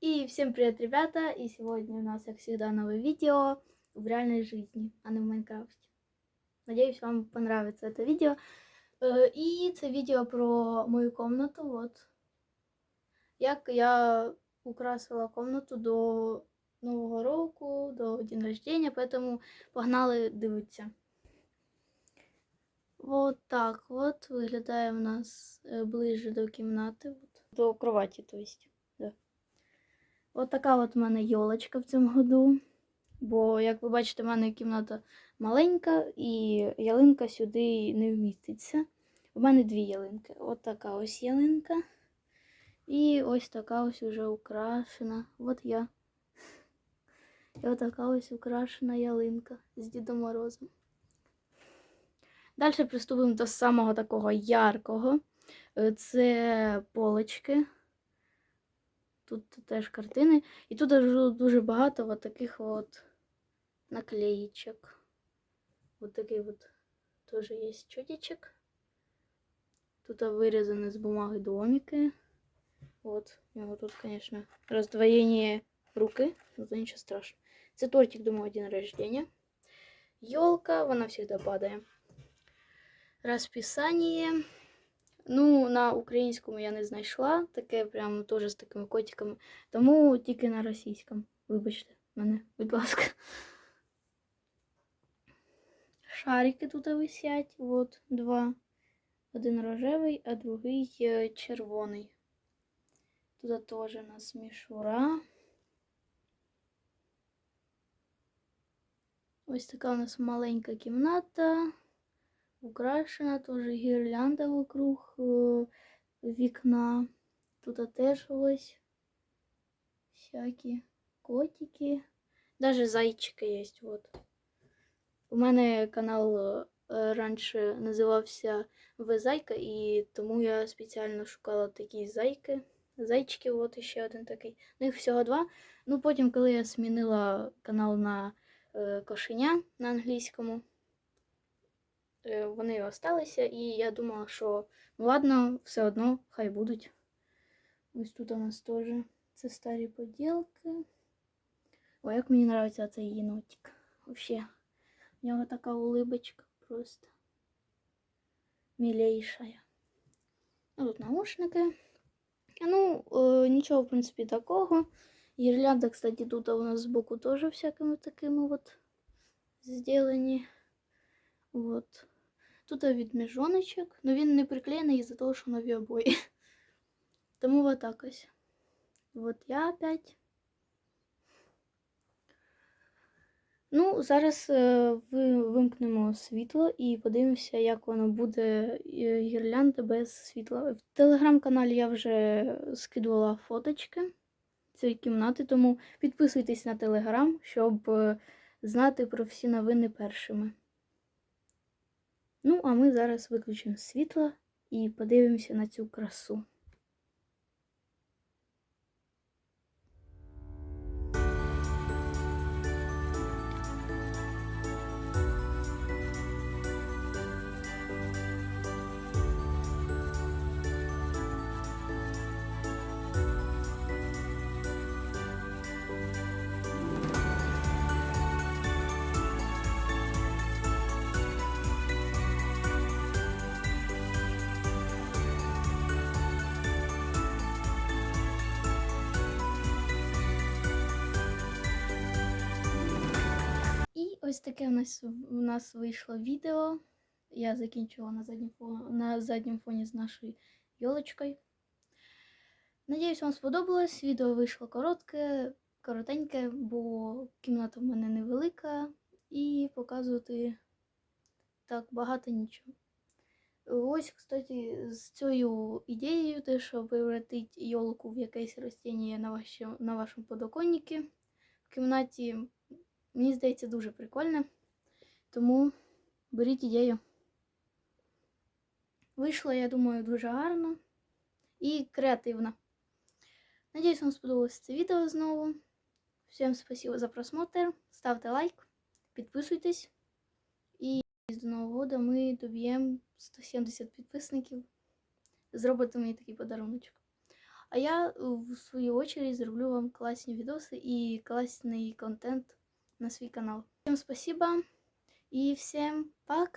И всем привет, ребята! И сегодня у нас, как всегда, новое видео в реальной жизни, а не в Майнкрафте. Надеюсь, вам понравится это видео. Е, І це відео про мою комнату. Вот. Як я украсила комнату до Нового року, до день рождения, поэтому погнали дивитися. Вот так от виглядає в нас е, ближче до кімнати, до кроваті, то есть. Да. От от в мене йолочка в цьому году. Бо, як ви бачите, в мене кімната маленька і ялинка сюди не вміститься. У мене дві ялинки. От ось ялинка. І ось така ось уже украшена. От я. І от ось украшена ялинка з Дідом Морозом. Далі приступимо до самого такого яркого. Е, Це полочки. Тут теж картини. І тут дуже, багато от таких от наклеїчок. Вот такий вот теж є чудичок. Тут вирізані з бумаги домики. Вот. У нього тут, конечно, роздвоєння руки. То нічого страшного. Це тортик мого день рождения. Йолка, вона завжди падає. Розписання. Ну, на українському я не знайшла. Таке прям теж з такими котиками. Тому тільки на російському. Вибачте мене, будь ласка. Шарики тут висять. Вот два. Один рожевий, а другий е, червоний. Тут теж у нас мішура. Ось така у нас маленька кімната. Украшена теж гірлянда вокруг е, вікна. Тут теж ось всякі котики. Даже зайчики є. Вот. У мене канал е, раніше називався Везайка, і тому я спеціально шукала такі зайки. Зайчики, от ще один такий. Ну, їх всього два. Ну, потім, коли я змінила канал на е, кошеня на англійському, вони осталися, і я думала, що ну ладно, все одно хай будуть. Ось тут у нас теж це старі поділки. Ой, як мені подобається цей єнотик. Вообще. У нього така улыбочка просто милейшая. Ну, тут наушники. Ну, е, нічого, в принципі, такого. Гірлянда, кстати, тут у нас збоку теж всякими такими от зроблені. Вот. Тут відміжоночок, но він не приклеєний із-за того, що нові обої. Тому вот так ось. Вот я опять. Ну, зараз е, ви вимкнемо світло і подивимося, як воно буде е, гірлянда без світла. В телеграм-каналі я вже скидувала фоточки цієї кімнати, тому підписуйтесь на телеграм, щоб е, знати про всі новини першими. А ми зараз виключимо світло і подивимося на цю красу. Ось таке у нас, у нас вийшло відео. Я закінчила на заднім на заднім фоні з нашою йолочкою. Надіюсь, вам сподобалось. Відео вийшло коротке, коротеньке, бо кімната в мене невелика і показувати так багато нічого. Ось, кстати, з цією ідеєю, те, що превратити йолку в якесь ростіння на, ваші, на вашому подоконнику в кімнаті. Мені здається, дуже прикольне. Тому беріть ідею. Вийшло, я думаю, дуже гарно і креативно. Надіюсь, вам сподобалось це відео знову. Всім спасибо за просмотр. Ставте лайк, підписуйтесь. І до Нового року ми доб'ємо 170 підписників. Зробите мені такий подарунок. А я в свою очередь зроблю вам класні відоси і класний контент на свій канал. Всім спасибо і всім пока!